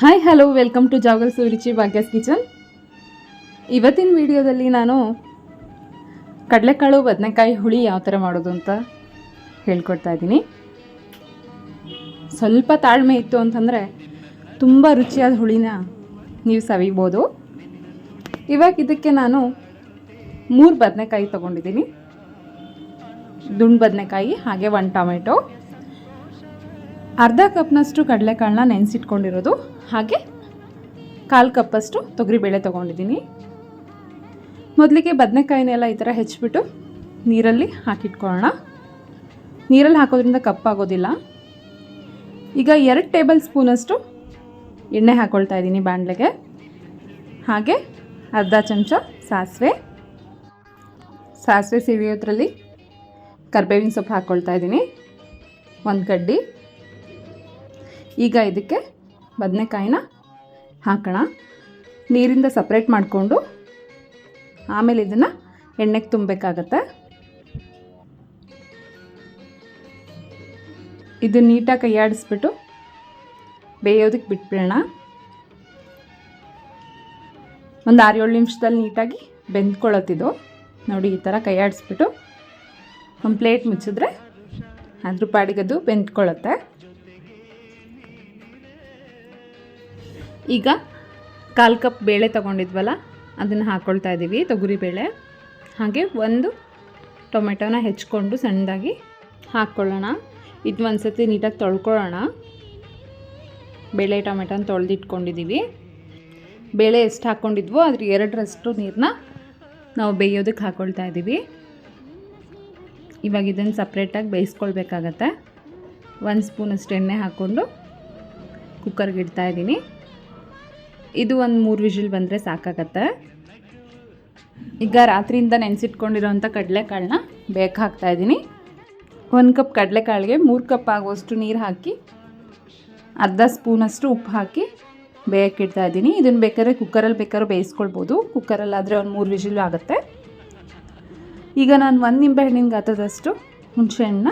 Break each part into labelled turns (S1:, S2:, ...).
S1: Hi hello welcome to ಜಾಗಲ್ Suruchi ಭಾಗ್ಯಸ್ kitchen ಇವತ್ತಿನ ವಿಡಿಯೋದಲ್ಲಿ ನಾನು ಕಡಲೆಕಾಳು ಬದನೆಕಾಯಿ ಹುಳಿ ಯಾವ ಥರ ಮಾಡೋದು ಅಂತ ಹೇಳ್ಕೊಡ್ತಾ ಇದ್ದೀನಿ. ಸ್ವಲ್ಪ ತಾಳ್ಮೆ ಇತ್ತು ಅಂತಂದರೆ ತುಂಬ ರುಚಿಯಾದ ಹುಳಿನ ನೀವು ಸವಿಬೋದು. ಇವಾಗ ಇದಕ್ಕೆ ನಾನು ಮೂರು ಬದನೆಕಾಯಿ ತೊಗೊಂಡಿದ್ದೀನಿ. ದುಂಡು ಬದನೆಕಾಯಿ, ಹಾಗೆ ಒಂದು ಟೊಮೆಟೊ ಅರ್ಧ ಕಪ್ನಷ್ಟು ಕಡಲೆಕಾಳನ್ನ ನೆನೆಸಿಟ್ಕೊಂಡಿರೋದು. ಹಾಗೆ ಕಾಲು ಕಪ್ಪಷ್ಟು ತೊಗರಿಬೇಳೆ ತೊಗೊಂಡಿದ್ದೀನಿ. ಮೊದಲಿಗೆ ಬದನೆಕಾಯಿನೆಲ್ಲ ಈ ಥರ ಹೆಚ್ಚಿಬಿಟ್ಟು ನೀರಲ್ಲಿ ಹಾಕಿಟ್ಕೊಳ್ಳೋಣ. ನೀರಲ್ಲಿ ಹಾಕೋದ್ರಿಂದ ಕಪ್ಪಾಗೋದಿಲ್ಲ. ಈಗ ಎರಡು ಟೇಬಲ್ ಸ್ಪೂನಷ್ಟು ಎಣ್ಣೆ ಹಾಕ್ಕೊಳ್ತಾ ಇದ್ದೀನಿ ಬಾಣಲೆಗೆ. ಹಾಗೆ ಅರ್ಧ ಚಮಚ ಸಾಸಿವೆ. ಸಾಸಿವೆ ಸಿಡಿಯೋದ್ರಲ್ಲಿ ಕರ್ಬೇವಿನ ಸೊಪ್ಪು ಹಾಕ್ಕೊಳ್ತಾ ಇದ್ದೀನಿ. ಒಂದು ಕಡ್ಡಿ. ಈಗ ಇದಕ್ಕೆ ಬದನೆಕಾಯಿನ ಹಾಕೋಣ. ನೀರಿಂದ ಸಪ್ರೇಟ್ ಮಾಡಿಕೊಂಡು ಆಮೇಲೆ ಇದನ್ನು ಎಣ್ಣೆಗೆ ತುಂಬಬೇಕಾಗತ್ತೆ. ಇದು ನೀಟಾಗಿ ಕೈಯಾಡಿಸ್ಬಿಟ್ಟು ಬೇಯೋದಕ್ಕೆ ಬಿಟ್ಬಿಡೋಣ. ಒಂದು ಆರು ಏಳು ನಿಮಿಷದಲ್ಲಿ ನೀಟಾಗಿ ಬೆಂದ್ಕೊಳ್ಳೋತಿದ್ದು ನೋಡಿ, ಈ ಥರ ಕೈಯಾಡಿಸ್ಬಿಟ್ಟು ಒಂದು ಪ್ಲೇಟ್ ಮುಚ್ಚಿದ್ರೆ ಅದ್ರ ಪಾಡಿಗದು ಬೆಂದ್ಕೊಳ್ಳುತ್ತೆ. ಈಗ ಕಾಲು ಕಪ್ ಬೇಳೆ ತೊಗೊಂಡಿದ್ವಲ್ಲ, ಅದನ್ನು ಹಾಕ್ಕೊಳ್ತಾ ಇದ್ದೀವಿ ತೊಗರಿ ಬೇಳೆ. ಹಾಗೆ ಒಂದು ಟೊಮೆಟೊನ ಹೆಚ್ಕೊಂಡು ಸಣ್ಣದಾಗಿ ಹಾಕ್ಕೊಳ್ಳೋಣ. ಇದು ಒಂದು ಸತಿ ನೀಟಾಗಿ ತೊಳ್ಕೊಳ್ಳೋಣ. ಬೇಳೆ ಟೊಮೆಟೊನ ತೊಳೆದಿಟ್ಕೊಂಡಿದ್ದೀವಿ ಬೇಳೆ ಎಷ್ಟು ಹಾಕ್ಕೊಂಡಿದ್ವೋ ಅದ್ರ ಎರಡರಷ್ಟು ನೀರನ್ನ ನಾವು ಬೇಯೋದಕ್ಕೆ ಹಾಕ್ಕೊಳ್ತಾ ಇದ್ದೀವಿ ಇವಾಗ ಇದನ್ನು ಸಪ್ರೇಟಾಗಿ ಬೇಯಿಸ್ಕೊಳ್ಬೇಕಾಗತ್ತೆ. ಒಂದು ಸ್ಪೂನಷ್ಟು ಎಣ್ಣೆ ಹಾಕ್ಕೊಂಡು ಕುಕ್ಕರ್ಗೆ ಇಡ್ತಾ ಇದ್ದೀನಿ ಇದು ಒಂದು ಮೂರು ವಿಷಲ್ ಬಂದರೆ ಸಾಕಾಗತ್ತೆ. ಈಗ ರಾತ್ರಿಯಿಂದ ನೆನೆಸಿಟ್ಕೊಂಡಿರೋಂಥ ಕಡಲೆಕಾಳನ್ನ ಬೇಕು ಹಾಕ್ತಾ ಇದ್ದೀನಿ. ಒಂದು ಕಪ್ ಕಡಲೆಕಾಳಿಗೆ ಮೂರು ಕಪ್ ಆಗುವಷ್ಟು ನೀರು ಹಾಕಿ, ಅರ್ಧ ಸ್ಪೂನಷ್ಟು ಉಪ್ಪು ಹಾಕಿ ಬೇಯಕ್ಕಿಡ್ತಾ ಇದ್ದೀನಿ. ಇದನ್ನು ಬೇಕಾದ್ರೆ ಕುಕ್ಕರಲ್ಲಿ ಬೇಕಾದ್ರೂ ಬೇಯಿಸ್ಕೊಳ್ಬೋದು. ಕುಕ್ಕರಲ್ಲಾದರೆ ಒಂದು ಮೂರು ವಿಷಿಲು ಆಗುತ್ತೆ. ಈಗ ನಾನು ಒಂದು ನಿಂಬೆಹಣ್ಣಿನ ಹುಣಸೆ ಹಣ್ಣನ್ನ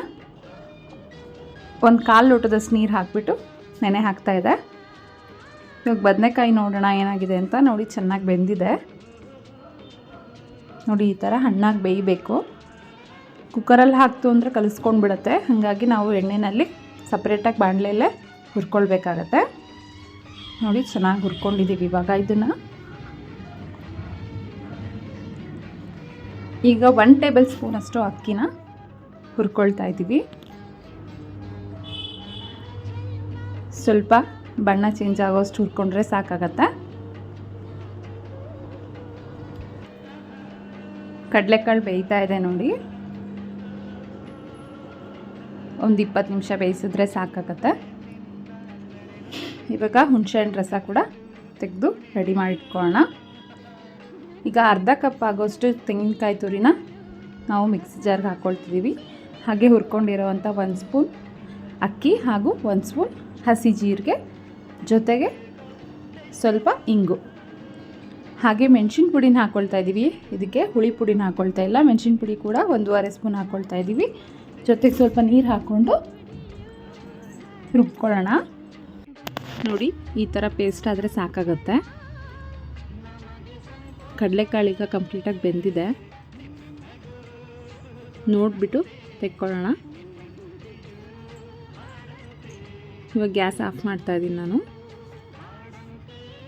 S1: ಒಂದು ಕಾಲು ಲೋಟದಷ್ಟು ನೀರು ಹಾಕಿಬಿಟ್ಟು ನೆನೆ ಹಾಕ್ತಾಯಿದ್ದೆ ಇವಾಗ ಬದನೆಕಾಯಿ ನೋಡೋಣ ಏನಾಗಿದೆ ಅಂತ ನೋಡಿ ಚೆನ್ನಾಗಿ ಬೆಂದಿದೆ. ನೋಡಿ ಈ ಥರ ಹಣ್ಣಾಗಿ ಬೇಯಬೇಕು. ಕುಕ್ಕರಲ್ಲಿ ಹಾಕ್ತು ಅಂದರೆ ಕಲಿಸ್ಕೊಂಡು ಬಿಡುತ್ತೆ. ಹಾಗಾಗಿ ನಾವು ಎಣ್ಣೆಯಲ್ಲಿ ಸಪ್ರೇಟಾಗಿ ಬಾಣಲೆಯಲ್ಲೇ ಹುರ್ಕೊಳ್ಬೇಕಾಗತ್ತೆ. ನೋಡಿ ಚೆನ್ನಾಗಿ ಹುರ್ಕೊಂಡಿದ್ದೀವಿ ಇವಾಗ ಇದನ್ನು. ಈಗ ಒನ್ ಟೇಬಲ್ ಸ್ಪೂನ್ ಅಷ್ಟು ಅಕ್ಕಿನ ಹುರ್ಕೊಳ್ತಾ ಇದ್ದೀವಿ. ಸ್ವಲ್ಪ ಬಣ್ಣ ಚೇಂಜ್ ಆಗೋಷ್ಟು ಹುರ್ಕೊಂಡ್ರೆ ಸಾಕಾಗತ್ತೆ? ಕಡಲೆಕಾಳು ಬೇಯ್ತಾ ಇದೆ ನೋಡಿ. ಒಂದು ಇಪ್ಪತ್ತು ನಿಮಿಷ ಬೇಯಿಸಿದ್ರೆ ಸಾಕಾಗತ್ತೆ? ಇವಾಗ ಹುಣಸೆಹಣ್ಣು ರಸ ಕೂಡ ತೆಗೆದು ರೆಡಿ ಮಾಡಿಟ್ಕೊಳ್ಳೋಣ ಈಗ ಅರ್ಧ ಕಪ್ ಆಗೋಷ್ಟು ತೆಂಗಿನಕಾಯಿ ತುರಿನ ನಾವು ಮಿಕ್ಸಿ ಜಾರ್ಗೆ ಹಾಕ್ಕೊಳ್ತಿದ್ದೀವಿ ಹಾಗೆ ಹುರ್ಕೊಂಡಿರೋವಂಥ ಒಂದು ಸ್ಪೂನ್ ಅಕ್ಕಿ ಹಾಗೂ ಒಂದು ಸ್ಪೂನ್ ಹಸಿ ಜೀರಿಗೆ ಜೊತೆಗೆ ಸ್ವಲ್ಪ ಇಂಗು. ಹಾಗೆ ಮೆಣಸಿನ ಪುಡಿನ ಹಾಕ್ಕೊಳ್ತಾ ಇದ್ದೀವಿ ಇದಕ್ಕೆ ಹುಳಿ ಪುಡಿನ ಹಾಕ್ಕೊಳ್ತಾ ಇಲ್ಲ. ಮೆಣಸಿನ ಪುಡಿ ಕೂಡ ಒಂದೂವರೆ ಸ್ಪೂನ್ ಹಾಕ್ಕೊಳ್ತಾ ಇದ್ದೀವಿ ಜೊತೆಗೆ ಸ್ವಲ್ಪ ನೀರು ಹಾಕ್ಕೊಂಡು ರುಬ್ಕೊಳ್ಳೋಣ. ನೋಡಿ, ಈ ಥರ ಪೇಸ್ಟ್ ಆದರೆ ಸಾಕಾಗುತ್ತೆ. ಕಡಲೆಕಾಳೀಗ ಕಂಪ್ಲೀಟಾಗಿ ಬೆಂದಿದೆ. ನೋಡಿಬಿಟ್ಟು ತೆಕ್ಕೊಳ್ಳೋಣ. ಇವಾಗ ಗ್ಯಾಸ್ ಆಫ್ ಮಾಡ್ತಾ ಇದ್ದೀನಿ ನಾನು.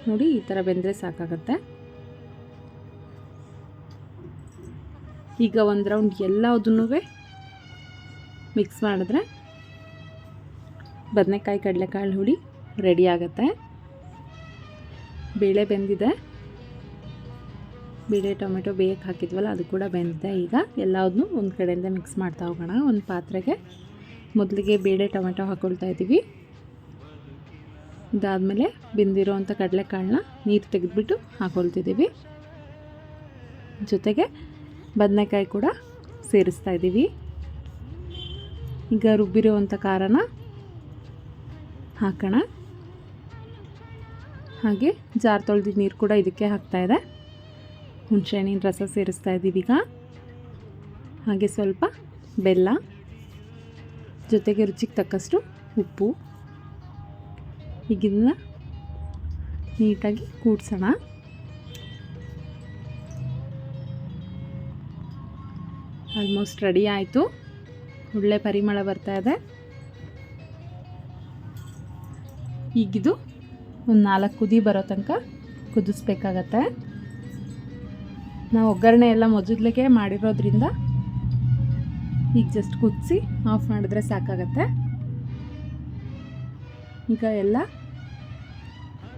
S1: ನೋಡಿ, ಈ ಥರ ಬೆಂದರೆ ಸಾಕಾಗತ್ತೆ. ಈಗ ಒಂದು ರೌಂಡ್ ಎಲ್ಲದನ್ನೂ ಮಿಕ್ಸ್ ಮಾಡಿದ್ರೆ ಬದನೆಕಾಯಿ ಕಡಲೆಕಾಳು ಹುಳಿ ರೆಡಿ ಆಗುತ್ತೆ. ಬೇಳೆ ಬೆಂದಿದೆ. ಬೇಳೆ, ಟೊಮೆಟೊ ಬೇಯಕ್ಕೆ ಹಾಕಿದ್ವಲ್ಲ, ಅದು ಕೂಡ ಬೆಂದಿದೆ ಈಗ. ಎಲ್ಲದನ್ನೂ ಒಂದು ಕಡೆಯಿಂದ ಮಿಕ್ಸ್ ಮಾಡ್ತಾ ಹೋಗೋಣ. ಒಂದು ಪಾತ್ರೆಗೆ ಮೊದಲಿಗೆ ಬೇಳೆ, ಟೊಮೆಟೊ ಹಾಕ್ಕೊಳ್ತಾ ಇದ್ದೀವಿ. ಇದಾದಮೇಲೆ ಬೆಂದಿರೋವಂಥ ಕಡಲೆಕಾಳನ್ನ ನೀರು ತೆಗೆದುಬಿಟ್ಟು ಹಾಕೊಳ್ತಿದ್ದೀವಿ. ಜೊತೆಗೆ ಬದನೆಕಾಯಿ ಕೂಡ ಸೇರಿಸ್ತಾ ಇದ್ದೀವಿ. ಈಗ ರುಬ್ಬಿರುವಂಥ ಖಾರನ ಹಾಕೋಣ. ಹಾಗೆ ಜಾರ್ ತೊಳೆದಿದ್ದ ನೀರು ಕೂಡ ಇದಕ್ಕೆ ಹಾಕ್ತಾ ಇದೆ. ಹುಣಸೆಹಣ್ಣಿನ ರಸ ಸೇರಿಸ್ತಾ ಇದ್ದೀವಿ ಈಗ. ಹಾಗೆ ಸ್ವಲ್ಪ ಬೆಲ್ಲ, ಜೊತೆಗೆ ರುಚಿಗೆ ತಕ್ಕಷ್ಟು ಉಪ್ಪು. ಈಗ ನೀಟಾಗಿ ಕೂಡ್ಸೋಣ. ಆಲ್ಮೋಸ್ಟ್ ರೆಡಿ ಆಯಿತು. ಒಳ್ಳೆ ಪರಿಮಳ ಬರ್ತಾ ಇದೆ. ಈಗಿದು ಒಂದು ನಾಲ್ಕು ಕುದಿ ಬರೋ ತನಕ ಕುದಿಸ್ಬೇಕಾಗತ್ತೆ. ನಾವು ಒಗ್ಗರಣೆ ಎಲ್ಲ ಮೊದಲಿಗೆ ಮಾಡಿರೋದ್ರಿಂದ ಈಗ ಜಸ್ಟ್ ಕುದಿಸಿ ಆಫ್ ಮಾಡಿದ್ರೆ ಸಾಕಾಗತ್ತೆ. ಈಗ ಎಲ್ಲ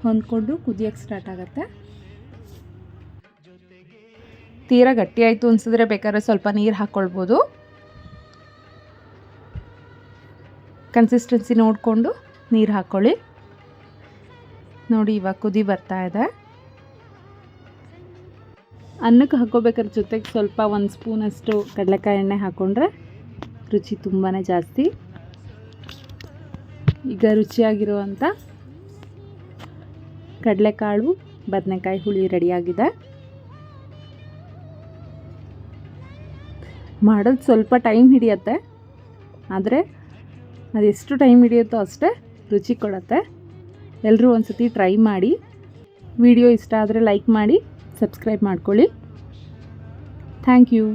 S1: ಹೊಂದ್ಕೊಂಡು ಕುದಿಯೋಕ್ಕೆ ಸ್ಟಾರ್ಟ್ ಆಗುತ್ತೆ. ತೀರಾ ಗಟ್ಟಿ ಆಯಿತು ಅನ್ಸಿದ್ರೆ ಬೇಕಾದ್ರೆ ಸ್ವಲ್ಪ ನೀರು ಹಾಕ್ಕೊಳ್ಬೋದು ಕನ್ಸಿಸ್ಟೆನ್ಸಿ ನೋಡಿಕೊಂಡು ನೀರು ಹಾಕ್ಕೊಳ್ಳಿ ನೋಡಿ ಇವಾಗ ಕುದಿ ಬರ್ತಾ ಇದೆ. ಅನ್ನಕ್ಕೆ ಹಾಕೋಬೇಕಾದ್ರೆ ಜೊತೆಗೆ ಸ್ವಲ್ಪ ಒಂದು ಸ್ಪೂನಷ್ಟು ಕಡಲೆಕಾಯಿ ಎಣ್ಣೆ ಹಾಕ್ಕೊಂಡ್ರೆ ರುಚಿ ತುಂಬಾ ಜಾಸ್ತಿ. ಈಗ ರುಚಿಯಾಗಿರುವಂಥ ಕಡಲೆಕಾಳು, ಬದನೆಕಾಯಿ ಹುಳಿ ರೆಡಿಯಾಗಿದೆ. ಮಾಡೋದು ಸ್ವಲ್ಪ ಟೈಮ್ ಹಿಡಿಯತ್ತೆ, ಆದರೆ ಅದೆಷ್ಟು ಟೈಮ್ ಹಿಡಿಯುತ್ತೋ ಅಷ್ಟೇ ರುಚಿ ಕೊಡುತ್ತೆ. ಎಲ್ಲರೂ ಒಂದು ಸತಿ ಟ್ರೈ ಮಾಡಿ. ವಿಡಿಯೋ ಇಷ್ಟ ಆದರೆ ಲೈಕ್ ಮಾಡಿ, ಸಬ್ಸ್ಕ್ರೈಬ್ ಮಾಡ್ಕೊಳ್ಳಿ. Thank you.